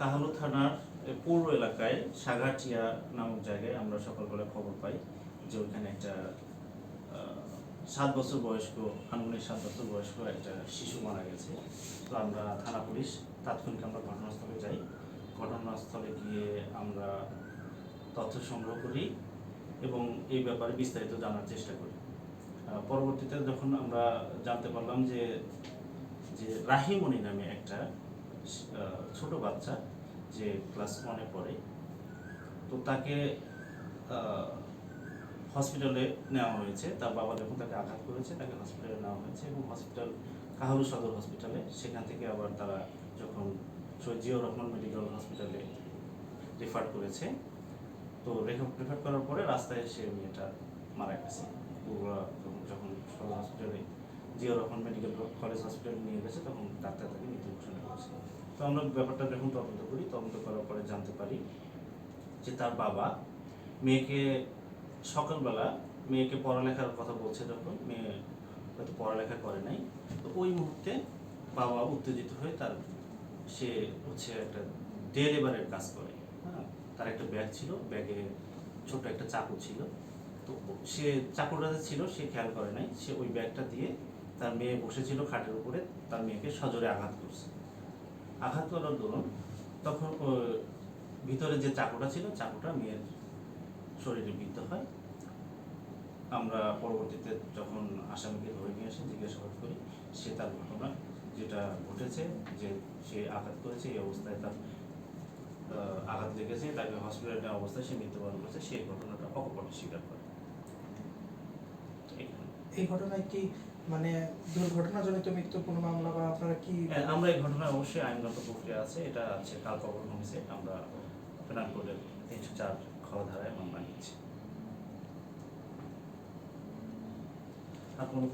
কাহালু থানার পৌর এলাকায় সাগাটিয়া নামক জায়গায় আমরা সকালবেলা খবর পাই যে ওইখানে একটা সাত বছর বয়স্ক, আনুমানিক সাত বছর বয়স্ক একটা শিশু মারা গেছে। তো আমরা থানা পুলিশ তাৎক্ষণিক আমরা ঘটনাস্থলে যাই। ঘটনাস্থলে গিয়ে আমরা তথ্য সংগ্রহ করি এবং এই ব্যাপারে বিস্তারিত জানার চেষ্টা করি। পরবর্তীতে যখন আমরা জানতে পারলাম যে যে রাহিমণি নামে একটা ছোট বাচ্চা যে ক্লাস ওয়ানে পড়ে, তো তাকে হসপিটালে নেওয়া হয়েছে। তার বাবা যখন তাকে আঘাত করেছে, তাকে হসপিটালে নেওয়া হয়েছে এবং হসপিটাল কাহালু সদর হসপিটালে, সেখান থেকে আবার তারা যখন জিয়াউর রহমান মেডিকেল হসপিটালে রেফার করেছে, তো রেফার করার পরে রাস্তায় সে মেয়েটা মারা গেছে। যখন সদর হসপিটালে জিয়াউর রহমান মেডিকেল কলেজ হসপিটালে নিয়ে গেছে, তখন ডাক্তার তাকে তো আমরা ব্যাপারটা যখন তদন্ত করি। তদন্ত করার পরে জানতে পারি যে তার বাবা মেয়েকে সকালবেলা মেয়েকে পড়ালেখার কথা বলছে যখন, মেয়ে হয়তো পড়ালেখা করে নাই। তো ওই মুহূর্তে বাবা উত্তেজিত হয়ে তার, সে হচ্ছে একটা ডে লেবারের কাজ করে। হ্যাঁ তার একটা ব্যাগ ছিল, ব্যাগে ছোট একটা চাকু ছিল। তো সে চাকুটা ছিল, সে খেয়াল করে নাই। সে ওই ব্যাগটা দিয়ে তার মেয়ে বসেছিল খাটের উপরে, তার মেয়েকে সজোরে আঘাত করছে। আঘাত করার দরুন তখন ভিতরে যে চাকুটা ছিল, চাকুটা মেয়ের শরীরে বিদ্ধ হয়। আমরা পরবর্তীতে যখন আসামিকে ধরে নিয়ে আসি জিজ্ঞাসাবাদ করি সে তার ঘটনা যেটা ঘটেছে, যে সে আঘাত করেছে, এই অবস্থায় তার আঘাত লেগেছে, তাকে হসপিটালে অবস্থায় সে মৃত্যুবরণ করেছে সেই ঘটনাটা অকপটে স্বীকার করে। এই- ঘটনায় কি মানে দুর্ঘটনাজনিত মৃত্যু কোনো মামলা বা আপনারা কি হ্যাঁ, আমরা এই ঘটনায় অবশ্যই আইনগত প্রক্রিয়া আছে এটা আছে কালপাবন হোমসে আমরা পেনাল কোডের তিনশো চার খ ধারায় মামলা নিচ্ছি আর কোনো?